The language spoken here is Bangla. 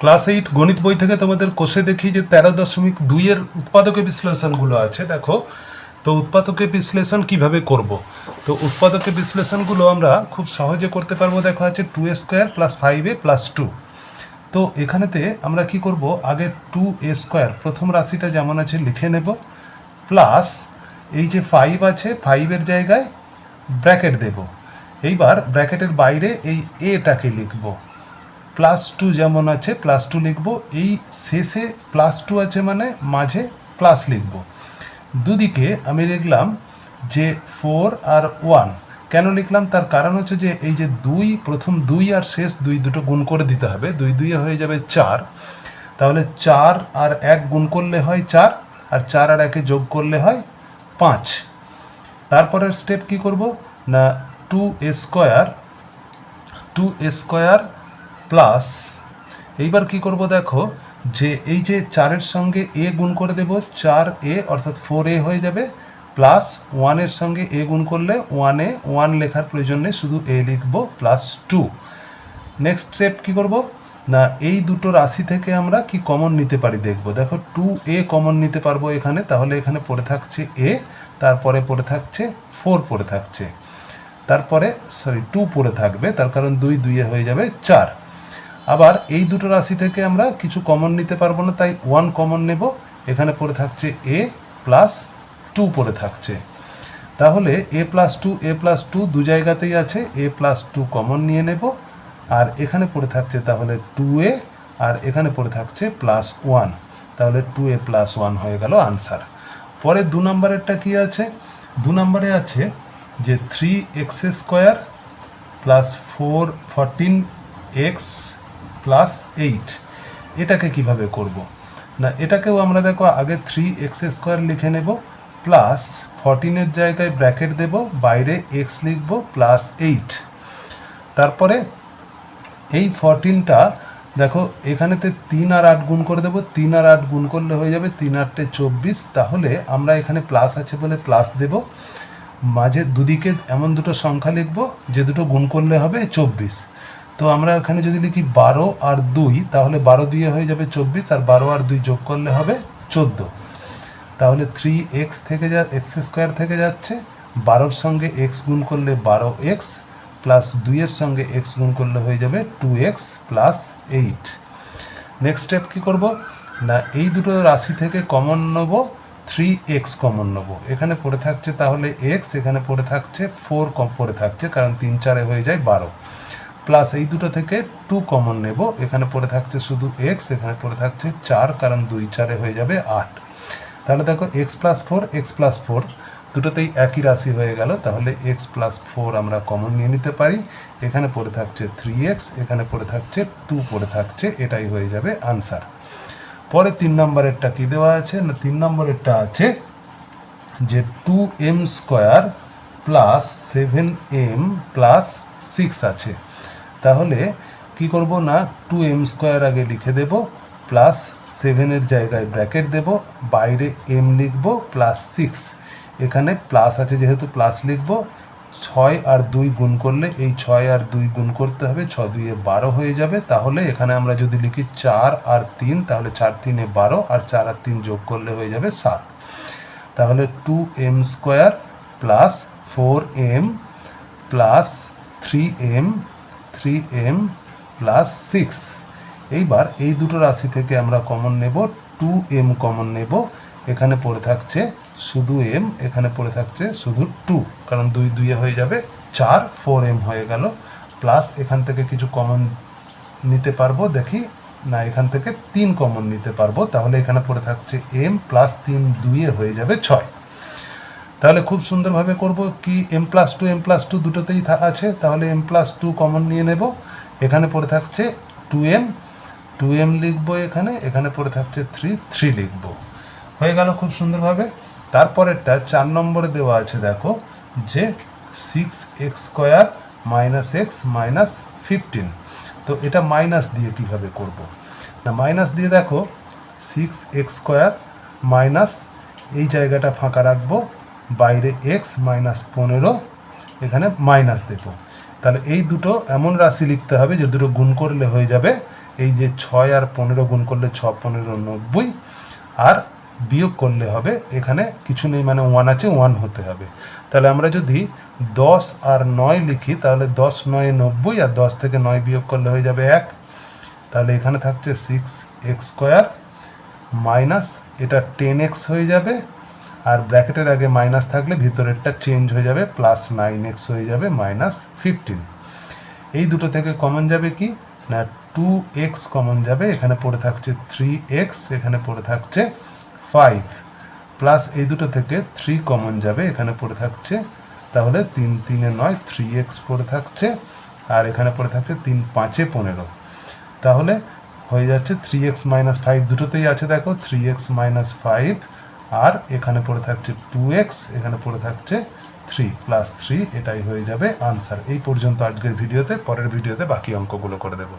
ক্লাস এইট গণিত বই থেকে তোমাদের কোষে দেখি যে তেরো দশমিক দুইয়ের উৎপাদকের বিশ্লেষণগুলো আছে, দেখো। তো উৎপাদকের বিশ্লেষণ কীভাবে করব? তো উৎপাদকের বিশ্লেষণগুলো আমরা খুব সহজে করতে পারব, দেখো আছে two a square plus five a plus two তো এখানেতে আমরা কি করব? আগে টু এ স্কোয়ার প্রথম রাশিটা যেমন আছে লিখে নেব প্লাস এই যে ফাইভ আছে ফাইভের জায়গায় ব্র্যাকেট দেব। এইবার ব্র্যাকেটের বাইরে এই এটাকে লিখব। প্লাস টু যেমন আছে প্লাস টু লিখব। এই শেষে প্লাস টু আছে মানে মাঝে প্লাস লিখব। দুদিকে আমি লিখলাম যে ফোর আর ওয়ান কেন লিখলাম? তার কারণ হচ্ছে যে এই যে দুই, প্রথম দুই আর শেষ দুই দুটো গুণ করে দিতে হবে। দুই দুই হয়ে যাবে চার। তাহলে চার আর এক গুণ করলে হয় চার, আর চার আর একে যোগ করলে হয় পাঁচ। তারপরের স্টেপ কি করব? না two square two square plus এইবার কি করব দেখো, যে এই যে চারের সঙ্গে এ গুণ করে দেব, চার এ অর্থাৎ ফোর এ হয়ে যাবে প্লাস ওয়ানের সঙ্গে এ গুণ করলে ওয়ানে ওয়ান লেখার প্রয়োজন নেই, শুধু এ লিখব প্লাস টু নেক্সট স্টেপ কি করব? না, এই দুটো রাশি থেকে আমরা কি কমন নিতে পারি দেখব। দেখো টু এ কমন নিতে পারব এখানে, তাহলে এখানে পড়ে থাকছে এ, তারপরে পড়ে থাকছে ফোর পড়ে থাকছে। তারপরে সরি টু পড়ে থাকবে, তার কারণ দুই দুইয়ে হয়ে যাবে চার। আবার এই দুটো রাশি থেকে আমরা কিছু কমন নিতে পারব না, তাই ওয়ান কমন নেব। এখানে পড়ে থাকছে এ প্লাস টু পড়ে থাকছে। তাহলে a plus two a plus two দু জায়গাতেই আছে এ প্লাস টু কমন নিয়ে নেব। আর এখানে পড়ে থাকছে তাহলে টু এ আর এখানে পড়ে থাকছে প্লাস ওয়ান তাহলে টু এ প্লাস ওয়ান হয়ে গেল আনসার পরে দু নম্বরেরটা কি আছে? দু নম্বরে আছে যে three x square plus four fourteen x plus eight এটাকে কীভাবে করব? না, এটাকেও আমরা দেখো আগে থ্রি এক্স স্কোয়ার লিখে নেব প্লাস ফরটিনের জায়গায় ব্র্যাকেট দেব, বাইরে এক্স লিখব প্লাস এইট তারপরে এই ফরটিনটা দেখো, এখানেতে তিন আর আট গুণ করে দেবো, তিন আর আট গুণ করলে হয়ে যাবে তিন আটটে চব্বিশ, তাহলে আমরা এখানে প্লাস আছে বলে প্লাস দেব। মাঝে দুদিকে এমন দুটো সংখ্যা লিখব, যে দুটো গুণ করলে হবে চব্বিশ। তো আমরা এখানে যদি লিখি বারো আর দুই, তাহলে বারো দিয়ে হয়ে যাবে চব্বিশ, আর বারো আর দুই যোগ করলে হবে চোদ্দ। তাহলে থ্রি এক্স থেকে যা এক্স স্কোয়ার থেকে যাচ্ছে, বারোর সঙ্গে এক্স গুণ করলে বারো এক্স প্লাস দুইয়ের সঙ্গে এক্স গুণ করলে হয়ে যাবে two x plus eight next step কী করব? না, এই দুটো রাশি থেকে কমন নেব থ্রি এক্স কমন নেব। এখানে পড়ে থাকছে তাহলে এক্স এখানে পড়ে থাকছে ফোর কম পড়ে থাকছে, কারণ তিন চারে হয়ে যায় বারো। প্লাস এই দুটো থেকে টু কমন নেব। এখানে পড়ে থাকছে শুধু এক্স এখানে পড়ে থাকছে চার, কারণ দুই চারে হয়ে যাবে আট। তাহলে দেখো x plus four x plus four দুটোতেই একই রাশি হয়ে গেল, তাহলে এক্স প্লাস ফোর আমরা কমন নিয়ে নিতে পারি। এখানে পড়ে থাকছে থ্রি এক্স এখানে পড়ে থাকছে টু পড়ে থাকছে, এটাই হয়ে যাবে আনসার পরে তিন নম্বরেরটা কি দেওয়া আছে? না, তিন নম্বরেরটা আছে যে two m square plus seven m plus six আছে। তাহলে কি করব না টু এম স্কোয়ার আগে লিখে দেব প্লাস সেভেনের জায়গায় ব্র্যাকেট দেব, বাইরে এম লিখব প্লাস সিক্স এখানে প্লাস আছে যেহেতু প্লাস লিখব, ছয় আর দুই গুণ করলে এই ছয় আর দুই গুণ করতে হবে ছ দুইয়ে বারো হয়ে যাবে। তাহলে এখানে আমরা যদি লিখি চার আর তিন, তাহলে চার তিনে বারো আর চার আর তিন যোগ করলে হয়ে যাবে সাত। তাহলে two m square plus four m plus three m three m plus six এইবার এই দুটো রাশি থেকে আমরা কমন নেব টু এম কমন নেব। এখানে পড়ে থাকছে শুধু এম এখানে পড়ে থাকছে শুধু টু কারণ দুই দুইয়ে হয়ে যাবে, চার ফোর এম হয়ে গেল। প্লাস এখান থেকে কিছু কমন নিতে পারব, দেখি। না, এখান থেকে তিন কমন নিতে পারব। তাহলে এখানে পড়ে থাকছে এম প্লাস তিন দুইয়ে হয়ে যাবে ছয়। তাহলে খুব সুন্দরভাবে করব কি m plus two m plus two দুটোতেই আছে, তাহলে এম প্লাস টু কমন নিয়ে নেব। এখানে পড়ে থাকছে টু এম টু এম লিখব এখানে এখানে পড়ে থাকছে থ্রি থ্রি লিখব। হয়ে গেল খুব সুন্দরভাবে। তারপরেরটা চার নম্বরে দেওয়া আছে, দেখো, যে six x square minus x minus fifteen তো এটা মাইনাস দিয়ে কীভাবে করব? না মাইনাস দিয়ে দেখো সিক্স এক্স স্কোয়ার মাইনাস এই জায়গাটা ফাঁকা রাখব। বাইরে এক্স মাইনাস পনেরো, এখানে মাইনাস দেবো। তাহলে এই দুটো এমন রাশি লিখতে হবে যে দুটো গুণ করলে হয়ে যাবে। এই যে ছয় আর পনেরো গুণ করলে ছ, পনেরো, নব্বই। আর বিয়োগ করলে হবে, এখানে কিছু নেই মানে ওয়ান আছে ওয়ান হতে হবে। তাহলে আমরা যদি দশ আর নয় লিখি, তাহলে দশ, নয়, নব্বই আর দশ থেকে নয় বিয়োগ করলে হয়ে যাবে এক। তাহলে এখানে থাকছে সিক্স এক্স স্কোয়ার মাইনাস এটা টেন এক্স হয়ে যাবে। আর ব্র্যাকেটের আগে মাইনাস থাকলে ভিতরেরটা চেঞ্জ হয়ে যাবে প্লাস নাইন এক্স হয়ে যাবে মাইনাস ফিফটিন এই দুটো থেকে কমন যাবে কি? না টু এক্স কমন যাবে, এখানে পড়ে থাকছে থ্রি এক্স এখানে পড়ে থাকছে ফাইভ প্লাস এই দুটো থেকে থ্রি কমন যাবে, এখানে পড়ে থাকছে, তাহলে তিন তিনে নয় থ্রি এক্স পড়ে থাকছে, আর এখানে পড়ে থাকছে তিন পাঁচে পনেরো। তাহলে হয়ে যাচ্ছে থ্রি এক্স মাইনাস ফাইভ দুটোতেই আছে দেখো থ্রি এক্স মাইনাস ফাইভ আর এখানে পড়ে থাকছে টু এক্স এখানে পড়ে থাকছে থ্রি প্লাস থ্রি এটাই হয়ে যাবে আনসার এই পর্যন্ত আজকের ভিডিওতে, পরের ভিডিওতে বাকি অঙ্কগুলো করে দেবো।